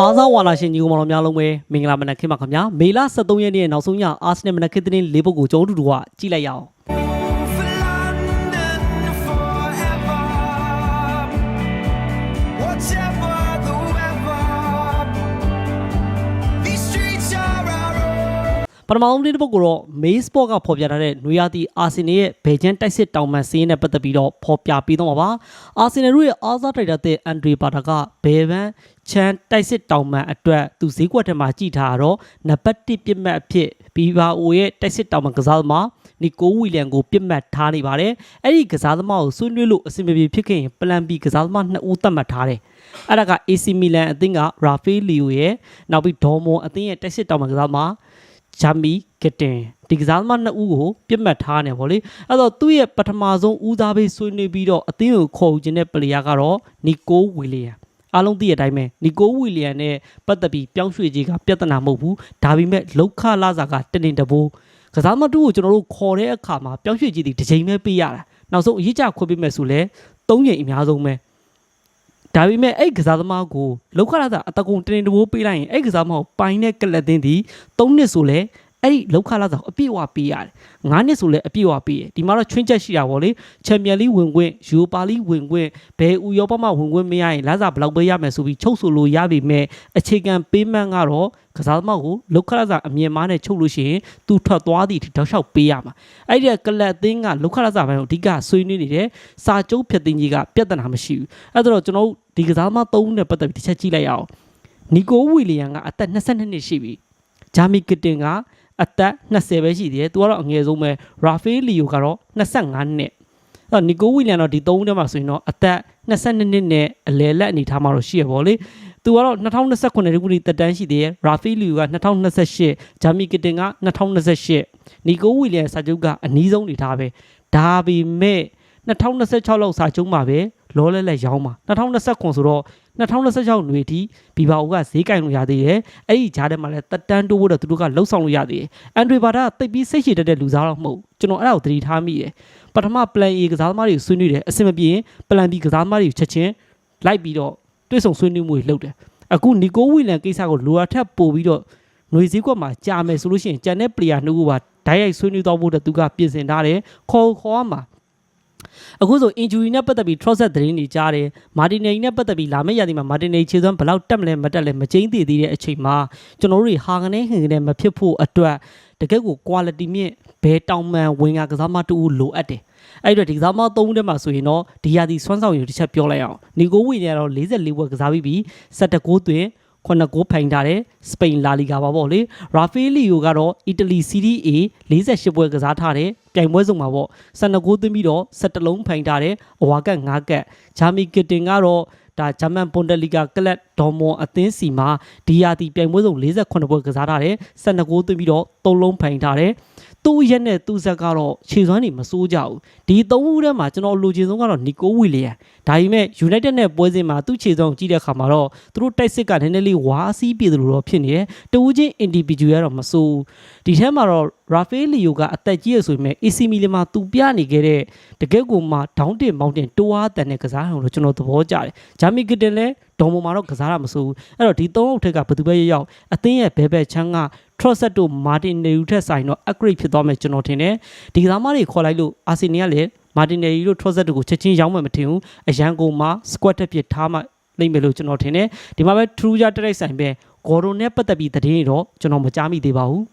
အားစားဝါလာရှင်ညီကောင်မောင်များလုံးပဲမင်္ဂလာမနက်ခင်းပါခင်ဗျာမေလ23ရက်နေ့ရဲ့နောက်ဆုံးရအာဆနယ်မနက်ခင်းသတင်းလေးပုဒ်ကိုကျွန်တော်တို့တို့ကကြည့်လိုက်ရအောင် ပထမဆုံးလေးပုဒ်ကိုတော့ May Sport ကဖော်ပြထားတဲ့နွေရာသီအာဆင်နယ်ရဲ့ဘယ်ချန်တိုက်စစ်တောင်မှန်စီးရင်နဲ့ပတ်သက်ပြီးတော့ဖော်ပြပေးတော့မှာပါအာဆင်နယ်တို့ရဲ့အားစားတိုက်တာတဲ့အန်ဒရီပါတာကဘယ်ဘန်ချန်တိုက်စစ်တောင်မှန်အတွက်သူဈေးကွက်ထဲမှာကြည်ထားတာတော့နံပါတ်1ပြစ်မှတ်အဖြစ်ဘီဘာအိုရဲ့တိုက်စစ်တောင်မှန်ကစားသမားနီကိုဝီလျံကိုပြစ်မှတ်ထားနေပါတယ်အဲ့ဒီကစားသမားကိုဆွေးနွေးလို့အဆင်မပြေဖြစ်ခဲ့ရင်ပလန်ဘီကစားသမား2ဦးသတ်မှတ်ထားတယ်အဲ့ဒါက AC Milan အသင်းကရာဖေးလီယိုရဲ့နောက်ပြီးဒေါ်မွန်အသင်းရဲ့တိုက်စစ်တောင်မှန်ကစားသမား ဂျာမီကတင်ဒီကစားသမားနှစ်ဦးကိုပြစ်မှတ်ထားနေဗောလေအဲ့တော့သူ့ရဲ့ပထမဆုံးဦးစားပေးဆွေးနွေးပြီးတော့အသင်းကိုခေါ်ယူခြင်းတဲ့ပလေယာကတော့နီကိုဝီလီယံအားလုံးသိတဲ့အတိုင်းပဲနီကိုဝီလီယံနဲ့ပတ်သက်ပြီးပြောင်းရွှေ့ခြင်းကပြဿနာမဟုတ်ဘူးဒါပေမဲ့လောက်ခလာစာကတနေတဘိုးကစားသမားတူကိုကျွန်တော်တို့ခေါ်တဲ့အခါမှာပြောင်းရွှေ့ခြင်းဒီတစ်ချိန်ပဲပေးရတာနောက်ဆုံးအရေးကြခွင့်ပေးမယ်ဆိုလဲ၃ချိန်အများဆုံးပဲ ဒါပေမဲ့အဲ့ကစားသမားကိုလောက်ခလာစာအတကုံတနေတဘိုးပေးလိုက်ရင်အဲ့ကစားသမားကိုပိုင်းတဲ့ကလပ်သင်းဒီ၃နှစ်ဆိုလဲ အဲ့ဒီလောက်ခလာစာကိုအပြည့်အဝပေးရတယ်၅နှစ်ဆိုလဲအပြည့်အဝပေးရတယ်ဒီမှာတော့ချွင်းချက်ရှိတာဗောလေချန်ပီယံလိဝင်ခွင့်ယူပါလိဝင်ခွင့်ဘယ်ဥရောပမှာဝင်ခွင့်မရရင်လာစာဘယ်လောက်ပေးရမယ်ဆိုပြီးချုပ်ဆိုလို့ရပြီမဲ့အခြေခံပေးမှန်းကတော့ကစားသမားကိုလောက်ခလာစာအမြင်မားနဲ့ချုပ်လို့ရှိရင်သူထွက်သွားသည့်အထိတောက်လျှောက်ပေးရမှာအဲ့ဒီကကလပ်အသင်းကလောက်ခလာစာဘိုင်းကိုအဓိကဆွေးနွေးနေတဲ့စာကျုပ်ဖြတ်သိမ်းကြီးကပြဿနာမရှိဘူးအဲ့ဒါတော့ကျွန်တော်တို့ဒီကစားသမား၃ဦးနဲ့ပတ်သက်ပြီးတစ်ချက်ကြည့်လိုက်ရအောင်နီကိုဝီလီယံကအသက်22နှစ်ရှိပြီဂျာမီကတင်က အသက်20ပဲရှိသေးတယ်သူကတော့အငယ်ဆုံးပဲရာဖေးလီယိုကတော့25နှစ်အဲ့တော့နီကိုဝီလီယံတော့ဒီ၃ဦးထဲမှာဆိုရင်တော့အသက်22နှစ်နဲ့အလယ်လက်အနေထားမှာတော့ရှိရပါလေသူကတော့2029ခုနှစ်တက်တန်းရှိသေးတယ်ရာဖီလီယိုက2028ဂျာမီကတင်က2028နီကိုဝီလီယံစာချုပ်ကအနည်းဆုံးနေထားပဲဒါပေမဲ့2026လောက်စာချုပ်မှာပဲ လောလဲလဲရောင်းမှာ2029ဆိုတော့2026ຫນွေထိဘီဘာအိုကဈေးကင်လို့ရသေးတယ်အဲ့ဒီဂျားထဲမှာလဲတက်တန်းတိုးဖို့တော့သူတို့ကလှုပ်ဆောင်လို့ရသေးတယ်အန်ဒရီဘာဒါကတိတ်ပြီးစိတ်ရှည်တတ်တဲ့လူစားတော့မဟုတ်ဘူးကျွန်တော်အဲ့ဒါကိုသတိထားမိတယ်ပထမ plan A ကစားသမားတွေကိုဆွေးနွေးတယ်အဆင်မပြေရင် plan B ကစားသမားတွေကိုချက်ချင်းလိုက်ပြီးတော့တွဲဆောင်ဆွေးနွေးမှုတွေလုပ်တယ်အခုနီကိုဝီလန်ကိစ္စကိုလိုအပ်ထက်ပို့ပြီးတော့ຫນွေစည်းကွက်မှာကြာမယ်ဆိုလို့ရှိရင်ကြံတဲ့ player နှစ်ခုပါဓာတ်ရိုက်ဆွေးနွေးတော့ဖို့အတွက်သူကပြင်ဆင်ထားတယ်ခေါ်ခေါ်ရမှာ အခုဆို injury နဲ့ပတ်သက်ပြီး Trossard သတင်းတွေကြားတယ်မာတင်နေနဲ့ပတ်သက်ပြီးလာမယ့်ရာသီမှာမာတင်နေခြေစွမ်းဘယ်လောက်တက်မလဲမတက်လဲမကျင်းသေးသေးတဲ့အချိန်မှာကျွန်တော်တို့တွေဟာကနေဟင်ကနေမဖြစ်ဖို့အတွက်တကယ့်ကို quality မြင့်ဘယ်တောင်မှန်ဝင်ကကစားမတူလိုအပ်တယ်အဲ့တော့ဒီကစားမသုံးထဲမှာဆိုရင်တော့ဒီရာသီစွမ်းဆောင်ရည်တစ်ချက်ပြောလိုက်အောင်နီကိုဝီနေတော့44ဘွဲ့ကစားပြီးပြီး17ဂိုးသွင်း ခုနှစ်ဂိုးဖိုင်ထားတဲ့စပိန်လာလီဂါပါပေါ့လေရာဖေးလီယိုကတော့အီတလီစီးရီး A 48ပွဲကစားထားတဲ့ပြိုင်ပွဲစုံမှာပေါ့12ဂိုးသွင်းပြီးတော့17လုံးဖိုင်ထားတဲ့အဝါကတ်9ကတ်ဂျာမီကစ်တင်ကတော့ဒါဂျာမန်ပွန်ဒလီဂါကလပ်ဒေါ်မွန်အသင်းစီမှာဒီယာတီပြိုင်ပွဲစုံ48ပွဲကစားထားတဲ့12ဂိုးသွင်းပြီးတော့3လုံးဖိုင်ထားတဲ့ သူ့ရက်နဲ့သူ့ဆက်ကတော့ခြေစွမ်းတွေမစိုးကြဘူးဒီသုံးဦးထဲမှာကျွန်တော်လိုချင်ဆုံးကတော့နီကိုဝီလီယံဒါပေမဲ့ United နဲ့ပွဲစဉ်မှာသူ့ခြေစွမ်းကိုကြည့်တဲ့အခါမှာတော့သူတို့တိုက်စစ်ကနည်းနည်းလေးဝါအစည်းပြေတယ်လို့တော့ဖြစ်နေတယ်တဦးချင်း individual ကတော့မစိုးဘူးဒီထဲမှာတော့ Rafael Leo ကအသက်ကြီးရဆိုပေမဲ့ AC Milan မှာသူပြနေခဲ့တဲ့တကယ့်ကိုမှဒေါင်းတင်မောင်းတင်တိုးအားတန်တဲ့ကစားဟောလို့ကျွန်တော်သဘောကျတယ်ဂျာမီကတင်လည်းဒေါ်မမာတော့ကစားတာမစိုးဘူးအဲ့တော့ဒီသုံးအုပ်ထက်ကဘယ်သူပဲရောက်ရောက်အသင်းရဲ့ဘဲဘဲချမ်းက Trossard တို့ Martin Neru ထက်ဆိုင်တော့ upgrade ဖြစ်သွားမယ်ကျွန်တော်ထင်တယ်ဒီကစားမတွေခေါ်လိုက်လို့ Arsenal ကလည်း Martin Neru တို့ Trossard တို့ကိုချက်ချင်းရောင်းမှမထင်ဘူးအရန်ကုန်မှာ squad တက်ပြထားမှလိမ့်မယ်လို့ကျွန်တော်ထင်တယ်ဒီမှာပဲ True ကြတိုက်ဆိုင်ပဲဂေါ်ဒွန်နဲ့ပတ်သက်ပြီးသတင်းတွေတော့ကျွန်တော်မကြားမိသေးပါဘူး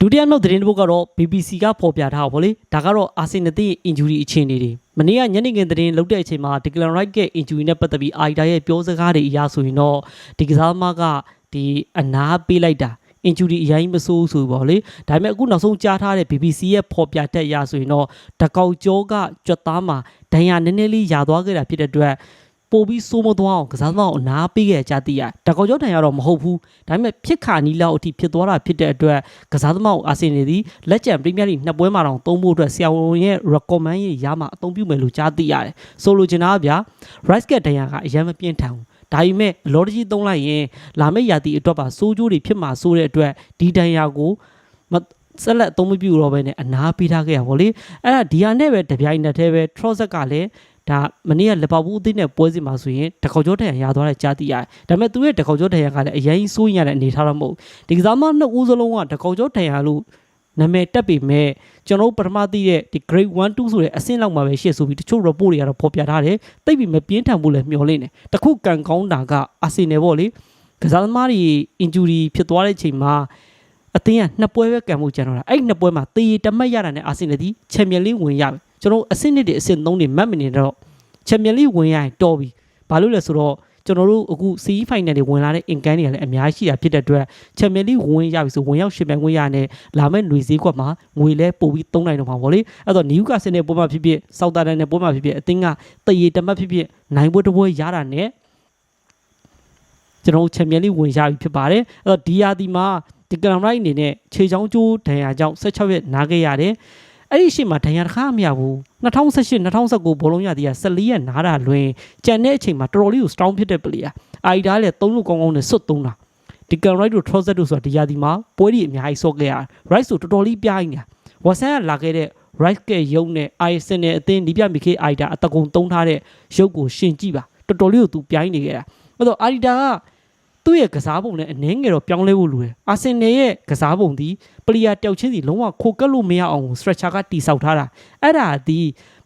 ဒုတိယမြောက်သတင်းတစ်ပုဒ်ကတော့ BBC ကဖော်ပြထားပါဗောလေဒါကတော့အာဆင်နယ်ရဲ့ injury အခြေအနေတွေမနေ့ကညနေခင်းသတင်းလုပ်တဲ့အချိန်မှာ Declan Rice ရဲ့ injury နဲ့ပတ်သက်ပြီးအာီတာရဲ့ပြောစကားတွေအရဆိုရင်တော့ဒီကစားသမားကဒီအနာပေးလိုက်တာ injury အရင်မဆိုးဆိုပေါ့လေဒါပေမဲ့အခုနောက်ဆုံးကြားထားတဲ့ BBC ရဲ့ဖော်ပြတဲ့အရဆိုရင်တော့တကောက်ကျောကကြွက်သားမှာဒဏ်ရာနည်းနည်းလေးယာသွားခဲ့တာဖြစ်တဲ့အတွက်ပို့ပြီးစိုးမသွားအောင်ကစားသမားကိုအနာပေးခဲ့ကြသိရတကောက်ကျောတန်ရတော့မဟုတ်ဘူးဒါပေမဲ့ဖြစ်ခါနီးလောက်အထိဖြစ်သွားတာဖြစ်တဲ့အတွက်ကစားသမားကိုအာဆင်နယ်သည်လက်ကျန်ပရီးမီးယားလိနှစ်ပွဲမှာတောင်သုံးဖို့အတွက်ဆရာဝန်ရဲ့ recommend ရေးရမှာအသုံးပြုမယ်လို့ကြားသိရတယ်ဆိုလိုချင်တာကဗျာ rice ကတန်ရကအရင်မပြင်းထန်ဘူး ဒါပေမဲ့လော်တကြီးသုံးလိုက်ရင်လာမယ့်ရာသီအတွက်ပါစိုးကျိုးတွေဖြစ်မှာစိုးတဲ့အတွက်ဒီတန်ရကိုမဆက်လက်အသုံးမပြုတော့ဘဲနဲ့အနာပေးထားခဲ့ရပါဗောလေအဲ့ဒါဒီဟာနဲ့ပဲတပြိုင်နက်တည်းပဲ Trossard ကလည်းဒါမနေ့ကလီဗာပူးအသင်းနဲ့ပွဲစဉ်မှာဆိုရင်တခေါက်ကျော်ထန်ရသွားတဲ့ကြားသိရတယ်။ဒါပေမဲ့သူရဲ့တခေါက်ကျော်ထန်ရကလည်းအရင်စိုးရင်ရတဲ့အနေထားတော့မဟုတ်ဘူး။ဒီကစားမနှစ်ဦးစလုံးကတခေါက်ကျော်ထန်ရလို့ နာမည်တက်ပေမဲ့ကျွန်တော်တို့ပထမသိတဲ့ဒီ grade 1 2ဆိုတဲ့အဆင့်လောက်မှာပဲရှေ့ဆိုပြီးတချို့ report တွေကတော့ဖော်ပြထားတယ်။တိတ်ပြီးမပြင်းထန်ဘူးလည်းမျှော်လင့်တယ်။တခုကန်ကောင်းတာကအာဆင်နယ်ပေါ့လေ။ကစားသမားတွေ injury ဖြစ်သွားတဲ့အချိန်မှာအသင်းကနှစ်ပွဲပဲကန်မှုကျန်တော့တာအဲ့ဒီနှစ်ပွဲမှာတေးတမတ်ရတာနဲ့အာဆင်နယ်ဒီချန်ပီယံလိဝင်ရပြီကျွန်တော်တို့အဆင့်1တွေအဆင့်3တွေမှတ်မနေတော့ချန်ပီယံလိဝင်ရရင်တော်ပြီဘာလို့လဲဆိုတော့ ကျွန်တော်တို့အခု CE final တွေဝင်လာတဲ့ income တွေကလည်းအများကြီးရှိတာဖြစ်တဲ့အတွက်ချန်ပီယံလိဝင်ရပြီဆိုဝင်ရောက်ရှင်ပြိုင်ခွင့်ရတဲ့လာမဲ့ຫນွေစည်းကွက်မှာငွေလဲပို့ပြီးသုံးနိုင်တော့မှာပေါ့လေအဲ့တော့နယူကာဆယ်နဲ့ပွဲမှာဖြစ်ဖြစ်ဆောက်တာတန်နဲ့ပွဲမှာဖြစ်ဖြစ်အသင်းကတရေတမတ်ဖြစ်ဖြစ်နိုင်ပွဲတစ်ပွဲရတာနဲ့ကျွန်တော်တို့ချန်ပီယံလိဝင်ရပြီဖြစ်ပါတယ်အဲ့တော့ဒီယာဒီမှာဒီကရမ်ရိုက်အနေနဲ့ခြေချောင်းကျိုးဒဏ်ရာကြောင့်16ရက်နားခဲ့ရတယ် အဲ့ဒီရှိမှဒဏ်ရာတစ်ခါမရဘူး2018 2019ဘောလုံးရသည်က14ရက်နားတာလွင်ကြံတဲ့အချိန်မှာတော်တော်လေးကို strong ဖြစ်တဲ့ player အာဒီဒါလည်း3လို့ကောင်းကောင်းနဲ့စွတ်သုံးတာဒီကန်ရိုက်တို့ trouser တို့ဆိုတာဒီယာဒီမှာပွဲဒီအများကြီးဆော့ခဲ့ရ right ဆိုတော်တော်လေးပြိုင်းနေတာဝါဆန်ကလာခဲ့တဲ့ right ကရုံနဲ့ ISN နဲ့အသင်းဒီပြမီခေအာဒီဒါအတကုံသုံးထားတဲ့ရုပ်ကိုရှင်ကြည့်ပါတော်တော်လေးကိုသူပြိုင်းနေခဲ့တာအဲ့တော့အာဒီဒါက သူ့ရဲ့ကစားပုံနဲ့အနှင်းငယ်တော့ပြောင်းလဲဖို့လိုတယ်အာဆင်နယ်ရဲ့ကစားပုံဒီပလီယာတယောက်ချင်းစီလုံးဝခိုကက်လို့မရအောင် stretcher ကတီဆောက်ထားတာအဲ့ဒါဒီ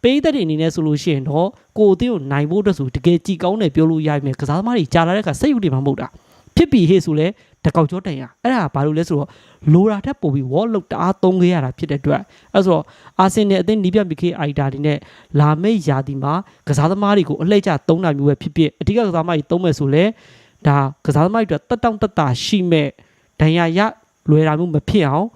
ပေးသက်တွေအနေနဲ့ဆိုလို့ရှိရင်တော့ကိုအသင်းကိုနိုင်ဖို့အတွက်ဆိုတကယ်ကြည်ကောင်းတယ်ပြောလို့ရပြီကစားသမားတွေကြာလာတဲ့အခါစိတ်ယူတွေမှမဟုတ်တာဖြစ်ပြီဟေ့ဆိုလဲတကောက်ကျော်တိုင်ရအဲ့ဒါဘာလို့လဲဆိုတော့လိုရာထက်ပိုပြီး wall လောက်တအားသုံးခဲ့ရတာဖြစ်တဲ့အတွက်အဲ့ဆိုတော့အာဆင်နယ်အသင်းနီးပြမီခေအိုက်တာဒီနဲ့လာမိတ်ယာဒီမှာကစားသမားတွေကိုအလှည့်ကျသုံးတာမျိုးပဲဖြစ်ဖြစ်အဓိကကစားသမားတွေသုံးမယ်ဆိုလဲ ဒါကစားသမားတွေအတွက်တက်တောင့်တက်တာရှိမဲ့ဒဏ်ရာရလွယ်တာမျိုးမဖြစ်အောင်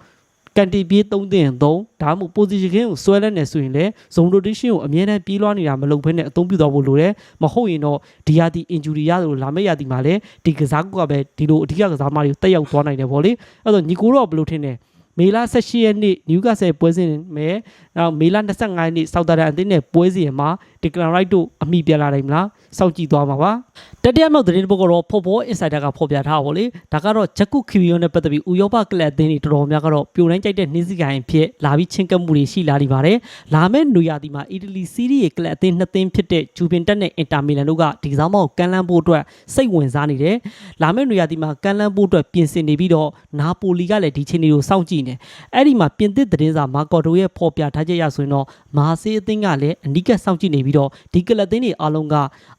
ကန်တီပြေးသုံးသင့်ရင်သုံးဒါမှမဟုတ် position ကိုဆွဲလဲနေဆိုရင်လည်း zone rotation ကိုအမြဲတမ်းပြေးလွှားနေတာမလုပ်ဘဲနဲ့အသုံးပြုသွားဖို့လိုတယ်မဟုတ်ရင်တော့ဒီယာတီ injury ရသလိုလာမယ့်ယာတီမှာလည်းဒီကစားကွက်ကပဲဒီလိုအဓိကကစားသမားတွေကိုတက်ရောက်သွားနိုင်တယ်ဗောလေအဲ့တော့ညီကိုတော့ဘယ်လိုထင်လဲ မေလ18ရက်နေ့နယူကာဆယ်ပွဲစဉ်မဲ့နောက်မေလ25ရက်နေ့ဆောက်တာရန်အသင်းနဲ့ပွဲစဉ်မှာဒီကလန်ရိုက်တို့အမိပြန်လာနိုင်မလားစောင့်ကြည့်သွားမှာပါတတိယမြောက်သတင်းတစ်ပုဒ်ကတော့ Football Insider ကဖော်ပြထားပါဗောလေဒါကတော့ဂျက်ကုခီဗီယိုနဲ့ပတ်သက်ပြီးဥရောပကလပ်အသင်းတွေတော်တော်များကတော့ပြိုတိုင်းကြိုက်တဲ့နှင်းစီကိုင်ဖြစ်လာပြီးချင်းကပ်မှုတွေရှိလာနေပါတယ်လာမယ့်နူယာတီမှာအီတလီစီးရီးရဲ့ကလပ်အသင်းနှစ်သင်းဖြစ်တဲ့ဂျူပင်တက်နဲ့အင်တာမီလန်တို့ကဒီကစားမကိုကန်လန်းဖို့အတွက်စိတ်ဝင်စားနေတယ်လာမယ့်နူယာတီမှာကန်လန်းဖို့အတွက်ပြင်ဆင်နေပြီးတော့နာပိုလီကလည်းဒီချင်းတွေကိုစောင့်ကြည့်နေအဲ့ဒီမှာပြင်သစ်သတင်းစာမာကော်တိုရဲ့ဖော်ပြထားချက်ရဆိုရင်တော့မာဆေးအသင်းကလည်းအနီးကပ်စောင့်ကြည့်နေပြီးတော့ဒီကလပ်အသင်းတွေအားလုံးက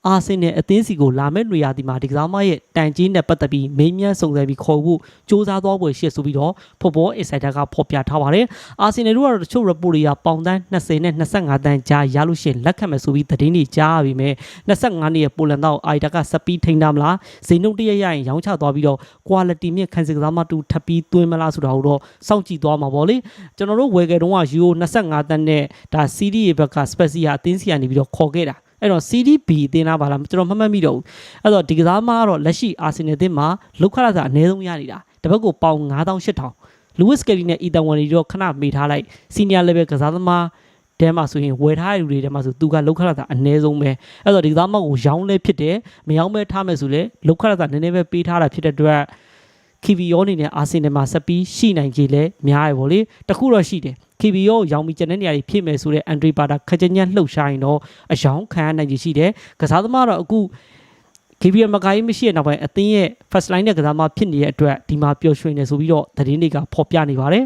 အာဆင်နယ်အသင်းစီကိုလာမယ့်နွေရာသီမှာဒီကစားမရဲ့တန်ကြီးနဲ့ပတ်သက်ပြီးမေးမြန်းစုံစမ်းပြီးခေါ်ဖို့စ조사သွားပွဲရှေ့ဆိုပြီးတော့ Football Insider ကဖော်ပြထားပါတယ်။အာဆင်နယ်တို့ကတော့တချို့ report တွေကပေါင်တန်း20နဲ့25တန်းကြားရလို့ရှိရင်လက်ခံမယ်ဆိုပြီးသတင်းတွေကြားရပြီမဲ့25နှစ်ရဲ့ပိုလန်တော့အိုက်တာကစပီးထိန်းထားမလား။ဇိန်နုတ်တရရရင်ရောင်းချသွားပြီးတော့ quality မြင့်ခံစစ်ကစားမတူထပ်ပြီးသွင်းမလားဆိုတာကိုတော့စောင့်ကြည့်သွားမှာပေါ့လေ။ကျွန်တော်တို့ဝယ်ခဲ့တုန်းက Euro 25တန်းနဲ့ဒါ CD ရဲ့ဘက်က Spezia အသင်းစီကနေပြီးတော့ခေါ်ခဲ့တာ။အဲ့တော့ CDB အသင်းသားပါလားကျွန်တော်မှတ်မှတ်မိတော့ဘူးအဲ့တော့ဒီကစားမကတော့လက်ရှိအာဆင်နယ်အသင်းမှာလောက်ခရတာအနည်းဆုံးရနေတာတစ်ပတ်ကိုပေါင်9000 8000လူးဝစ်ကယ်လီနဲ့အီတန်ဝန်တွေတော့ခဏမေးထားလိုက်စီနီယာ level ကစားသမားတဲမှာဆိုရင်ဝယ်ထားတဲ့လူတွေတဲမှာဆိုသူကလောက်ခရတာအနည်းဆုံးပဲအဲ့တော့ဒီကစားမကိုရောင်းလဲဖြစ်တယ်မရောင်းမဲထားမယ်ဆိုလဲလောက်ခရတာနည်းနည်းပဲပေးထားတာဖြစ်တဲ့အတွက် KVO အနေနဲ့အာဆင်နယ်မှာဆက်ပြီးရှိနိုင်ကြလေများရပါလေတခုတော့ရှိတယ် KBO ရောင်းပြီးကျန်တဲ့နေရာတွေဖြစ်မယ်ဆိုတဲ့အန်ဒရီပါတာခကြညက်လှုပ်ရှားရင်တော့အယောင်ခံရနိုင်ကြီးရှိတယ်ကစားသမားတော့အခု KBO မကိုင်းမရှိတဲ့နောက်ပိုင်းအသင်းရဲ့ first line နဲ့ကစားမဖြစ်နေတဲ့အတွက်ဒီမှာပျော်ရွှင်နေဆိုပြီးတော့သတင်းတွေကဖော်ပြနေပါတယ်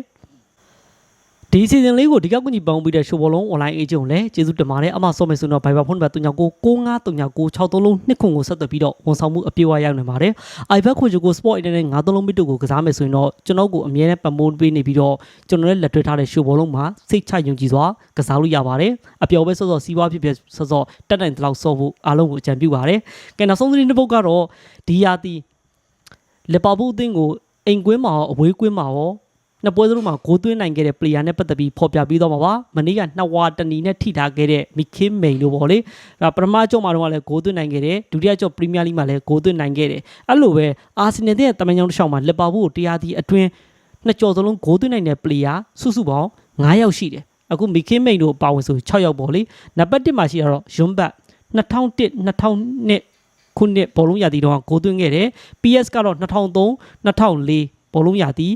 ဒီစီဇန်လေးကိုဒီကောက်ကညီပေါင်းပြီးတဲ့ရှိုးဘောလုံး online agent ကိုလည်းကျေးဇူးတင်ပါတယ်အမဆော့မယ်ဆိုတော့ Viber ဖုန်းနံပါတ်39695963လုံးနှစ်ခုကိုဆက်သွယ်ပြီးတော့ဝန်ဆောင်မှုအပြည့်အဝရောက်နေပါတယ် iPad ခွန်ချိုကို Sport Internet 93လုံးမီတိုကိုကစားမယ်ဆိုရင်တော့ကျွန်တော်ကိုအမြဲတမ်းပမိုးပေးနေပြီးတော့ကျွန်တော်လည်းလက်တွဲထားတဲ့ရှိုးဘောလုံးမှာစိတ်ချယုံကြည်စွာကစားလို့ရပါတယ်အပျော်ပဲစောစောစီးပွားဖြစ်ဖြစ်စောစောတက်နိုင်တဲ့လောက်စောဖို့အားလုံးကိုအကြံပြုပါတယ်ကဲနောက်ဆုံးသတင်းတစ်ပုဒ်ကတော့ဒီယာတီလီဗာပူးအသင်းကိုအိမ်ကွင်းမှာရောအဝေးကွင်းမှာရော နှစ်ပွဲစလုံးမှာဂိုးသွင်းနိုင်ခဲ့တဲ့ player နဲ့ပတ်သက်ပြီးဖော်ပြပြီးတော့မှာပါမနေ့ကနှစ်ဝါတနီနဲ့ထိထားခဲ့တဲ့မီခင်းမိန်တို့ပေါ့လေဒါပထမကြော့မှာတော့လည်းဂိုးသွင်းနိုင်ခဲ့တယ်ဒုတိယကြော့ပရီးမီးယားလိမှာလည်းဂိုးသွင်းနိုင်ခဲ့တယ်အဲ့လိုပဲအာဆင်နယ်ရဲ့တမန်ကြောင်တစ်ချောင်းမှာလီဗာပူးကိုတရားသီးအတွင်းနှစ်ကြော်စလုံးဂိုးသွင်းနိုင်တဲ့ player စုစုပေါင်း9ယောက်ရှိတယ်အခုမီခင်းမိန်တို့ပါဝင်ဆို6ယောက်ပေါ့လေနံပါတ်1မှာရှိတာတော့ယွန်ဘတ်2001 2002ခုနှစ်ဘောလုံးရာသီတော့ဂိုးသွင်းခဲ့တယ် PS ကတော့2003 2004ဘောလုံးရာသီ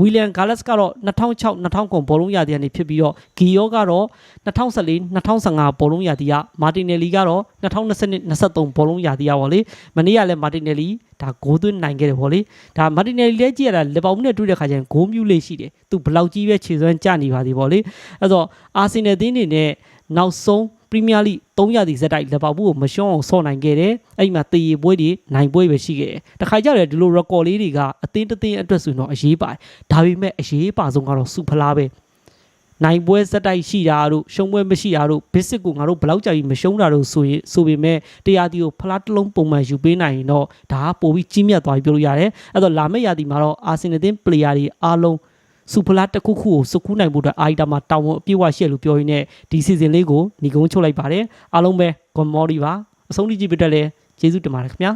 ဝီလီယံဂါလက်စ်ကတော့2006 2009ဘောလုံးရာသီကနေဖြစ်ပြီးတော့ဂီယောကတော့2014 2015ဘောလုံးရာသီကမာတင်နယ်လီကတော့2020 23ဘောလုံးရာသီကပေါ့လေမနေ့ကလည်းမာတင်နယ်လီဒါဂိုးသွင်းနိုင်ခဲ့တယ်ပေါ့လေဒါမာတင်နယ်လီလည်းကြည့်ရတာလီဗာပူးနဲ့တွေ့တဲ့ခါကျရင်ဂိုးမျိုးလေးရှိတယ်သူဘယ်လောက်ကြီးပဲခြေစွမ်းကျနေပါသေးပေါ့လေအဲ့တော့အာဆင်နယ်တင်းနေနဲ့နောက်ဆုံး ပရီးမီးယားလိ3ရာသီဇက်တိုက်လီဗာပူးကိုမရှုံးအောင်ဆော့နိုင်ခဲ့တယ်အဲ့ဒီမှာတည်ရပွဲတွေနိုင်ပွဲပဲရှိခဲ့တယ်တခါကြတယ်ဒီလို record လေးတွေကအသင်းတစ်သင်းအတွက်ဆိုရင်တော့အရေးပါတယ်ဒါပေမဲ့အရေးပါဆုံးကတော့စူဖလားပဲနိုင်ပွဲဇက်တိုက်ရှိတာတို့ရှုံးပွဲမရှိတာတို့ basic ကိုငါတို့ဘယ်လောက်ကြာကြီးမရှုံးတာတို့ဆိုရင်ဆိုပေမဲ့တရားတီကိုဖလားတစ်လုံးပုံမှန်ယူပေးနိုင်ရင်တော့ဒါကပိုပြီးကြီးမြတ်သွားပြီပြောလို့ရတယ်အဲ့တော့လာမယ့်ရာသီမှာတော့အာဆင်နယ်တင်း player တွေအားလုံး စူဖလားတစ်ခုခုကိုစုကူးနိုင်ဖို့အတွက်အာရီတာမှာတောင်းဝန်အပြည့်အဝရှိရလို့ပြောရင်းနဲ့ဒီ season လေးကိုညီကုန်းချုပ်လိုက်ပါတယ်အားလုံးပဲ good morning ပါအဆုံးထိကြည့်ပြတဲ့လဲကျေးဇူးတင်ပါတယ်ခင်ဗျာ